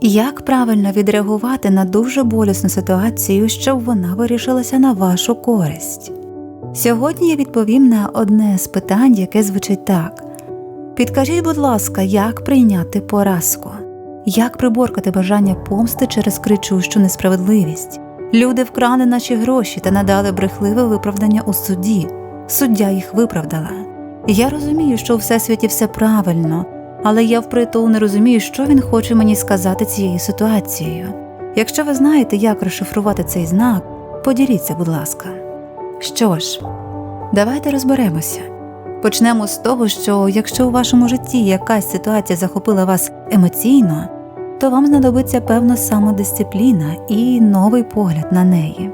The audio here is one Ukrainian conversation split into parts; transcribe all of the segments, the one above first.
Як правильно відреагувати на дуже болісну ситуацію, щоб вона вирішилася на вашу користь? Сьогодні я відповім на одне з питань, яке звучить так: Підкажіть, будь ласка, як прийняти поразку? Як приборкати бажання помсти через кричущу несправедливість? Люди вкрали наші гроші та надали брехливе виправдання у суді. Суддя їх виправдала. Я розумію, що у всесвіті все правильно, але я впритул не розумію, що він хоче мені сказати цією ситуацією. Якщо ви знаєте, як розшифрувати цей знак, поділіться, будь ласка. Що ж, давайте розберемося. Почнемо з того, що якщо у вашому житті якась ситуація захопила вас емоційно, то вам знадобиться певна самодисципліна і новий погляд на неї.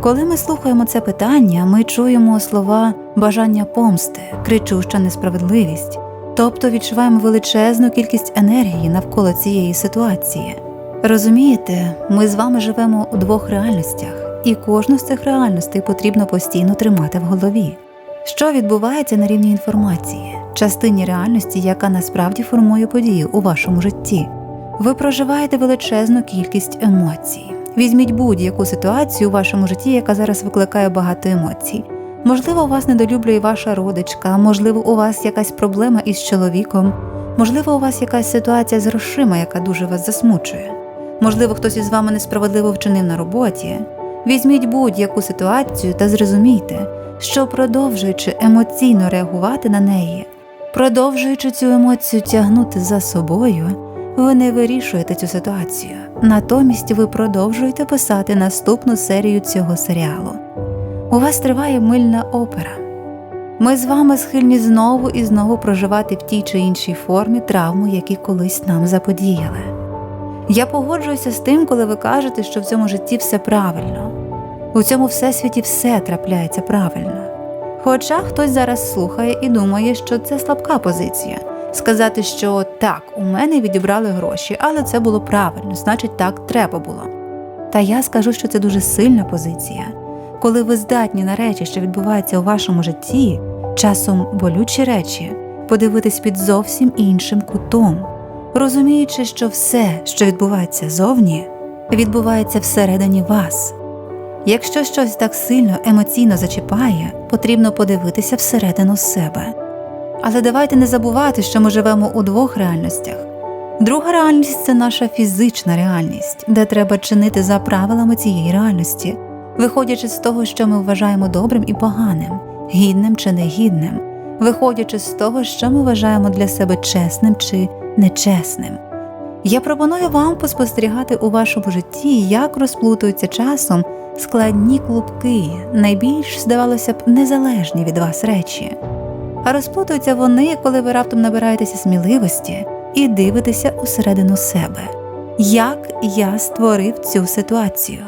Коли ми слухаємо це питання, ми чуємо слова бажання помсти, кричуща несправедливість, тобто відчуваємо величезну кількість енергії навколо цієї ситуації. Розумієте, ми з вами живемо у двох реальностях, і кожну з цих реальностей потрібно постійно тримати в голові. Що відбувається на рівні інформації, частині реальності, яка насправді формує події у вашому житті. Ви проживаєте величезну кількість емоцій. Візьміть будь-яку ситуацію у вашому житті, яка зараз викликає багато емоцій. Можливо, вас недолюблює ваша родичка, можливо, у вас якась проблема із чоловіком, можливо, у вас якась ситуація з грошима, яка дуже вас засмучує. Можливо, хтось із вами несправедливо вчинив на роботі. Візьміть будь-яку ситуацію та зрозумійте, що продовжуючи емоційно реагувати на неї, продовжуючи цю емоцію тягнути за собою, ви не вирішуєте цю ситуацію. Натомість ви продовжуєте писати наступну серію цього серіалу. У вас триває мильна опера. Ми з вами схильні знову і знову проживати в тій чи іншій формі травму, які колись нам заподіяли. Я погоджуюся з тим, коли ви кажете, що в цьому житті все правильно, у цьому всесвіті все трапляється правильно. Хоча хтось зараз слухає і думає, що це слабка позиція сказати, що так, у мене відібрали гроші, але це було правильно, значить, так треба було. Та я скажу, що це дуже сильна позиція. Коли ви здатні на речі, що відбуваються у вашому житті, часом болючі речі, подивитись під зовсім іншим кутом, розуміючи, що все, що відбувається зовні, відбувається всередині вас. Якщо щось так сильно емоційно зачіпає, потрібно подивитися всередину себе. Але давайте не забувати, що ми живемо у двох реальностях. Друга реальність це наша фізична реальність, де треба чинити за правилами цієї реальності, виходячи з того, що ми вважаємо добрим і поганим, гідним чи негідним, виходячи з того, що ми вважаємо для себе чесним чи нечесним. Я пропоную вам поспостерігати у вашому житті, як розплутуються часом складні клубки, найбільш, здавалося б, незалежні від вас речі. А розплутуються вони, коли ви раптом набираєтеся сміливості і дивитеся усередину себе. Як я створив цю ситуацію?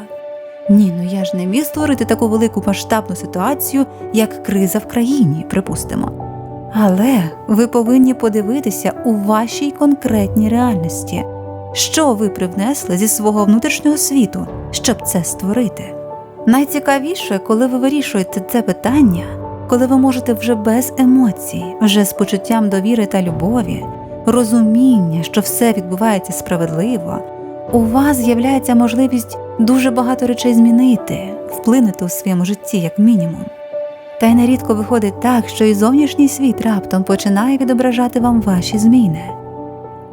Ні, ну я ж не міг створити таку велику масштабну ситуацію, як криза в країні, припустимо. Але ви повинні подивитися у вашій конкретній реальності, що ви привнесли зі свого внутрішнього світу, щоб це створити. Найцікавіше, коли ви вирішуєте це питання, коли ви можете вже без емоцій, вже з почуттям довіри та любові, розуміння, що все відбувається справедливо, у вас з'являється можливість дуже багато речей змінити, вплинути у своєму житті як мінімум. Та й нерідко виходить так, що і зовнішній світ раптом починає відображати вам ваші зміни.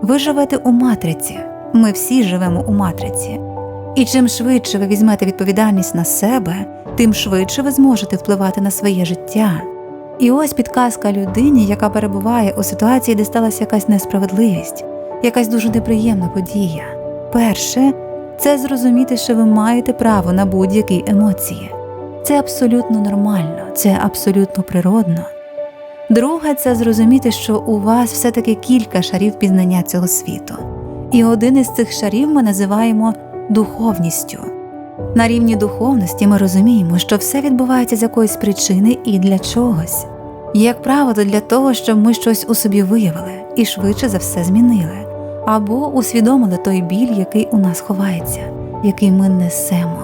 Ви живете у матриці, ми всі живемо у матриці. І чим швидше ви візьмете відповідальність на себе, тим швидше ви зможете впливати на своє життя. І ось підказка людині, яка перебуває у ситуації, де сталася якась несправедливість, якась дуже неприємна подія. Перше це зрозуміти, що ви маєте право на будь-які емоції. Це абсолютно нормально, це абсолютно природно. Друге, це зрозуміти, що у вас все-таки кілька шарів пізнання цього світу. І один із цих шарів ми називаємо духовністю. На рівні духовності ми розуміємо, що все відбувається з якоїсь причини і для чогось. Як правило, для того, щоб ми щось у собі виявили і швидше за все змінили, або усвідомили той біль, який у нас ховається, який ми несемо.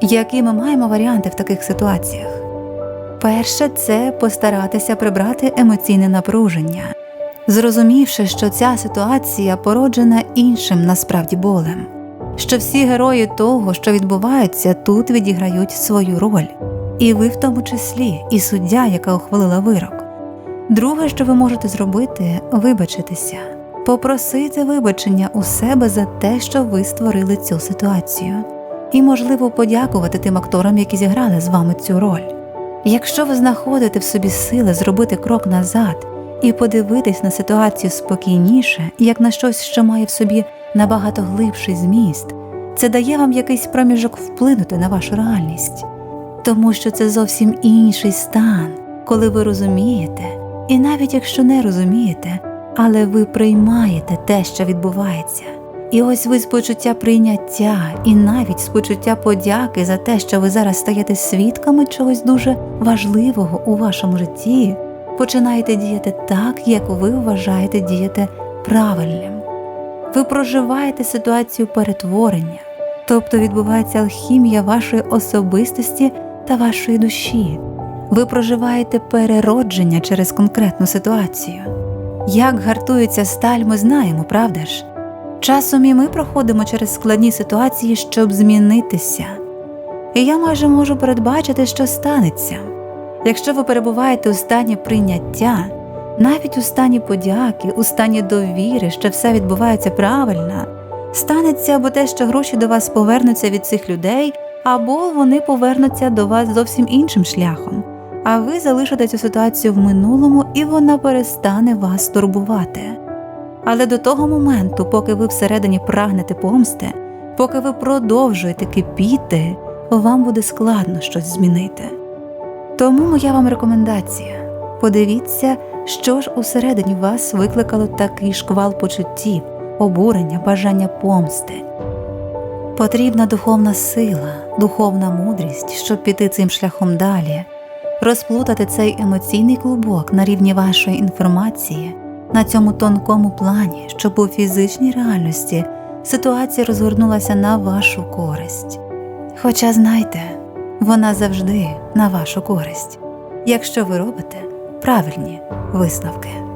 Які ми маємо варіанти в таких ситуаціях? Перше це постаратися прибрати емоційне напруження. зрозумівши, що ця ситуація породжена іншим насправді болем, що всі герої того, що відбувається, тут відіграють свою роль, і ви в тому числі, і суддя, яка ухвалила вирок. Друге, що ви можете зробити, вибачитися, попросити вибачення у себе за те, що ви створили цю ситуацію, і, можливо, подякувати тим акторам, які зіграли з вами цю роль. Якщо ви знаходите в собі сили зробити крок назад і подивитись на ситуацію спокійніше, як на щось, що має в собі набагато глибший зміст, це дає вам якийсь проміжок вплинути на вашу реальність, тому що це зовсім інший стан, коли ви розумієте, і навіть якщо не розумієте, але ви приймаєте те, що відбувається. І ось ви з почуття прийняття і навіть з почуття подяки за те, що ви зараз стаєте свідками чогось дуже важливого у вашому житті, починаєте діяти так, як ви вважаєте діяти правильним. Ви проживаєте ситуацію перетворення, тобто відбувається алхімія вашої особистості та вашої душі. Ви проживаєте переродження через конкретну ситуацію. Як гартується сталь, ми знаємо, правда ж? Часом і ми проходимо через складні ситуації, щоб змінитися. І я майже можу передбачити, що станеться. Якщо ви перебуваєте у стані прийняття, навіть у стані подяки, у стані довіри, що все відбувається правильно, станеться або те, що гроші до вас повернуться від цих людей, або вони повернуться до вас зовсім іншим шляхом, а ви залишите цю ситуацію в минулому і вона перестане вас турбувати. Але до того моменту, поки ви всередині прагнете помсти, поки ви продовжуєте кипіти, вам буде складно щось змінити. Тому моя вам рекомендація подивіться, що ж усередині вас викликало такий шквал почуттів, обурення, бажання помсти. Потрібна духовна сила, духовна мудрість, щоб піти цим шляхом далі, розплутати цей емоційний клубок на рівні вашої інформації на цьому тонкому плані, щоб у фізичній реальності ситуація розгорнулася на вашу користь. Хоча знайте, вона завжди на вашу користь, якщо ви робите правильні висновки.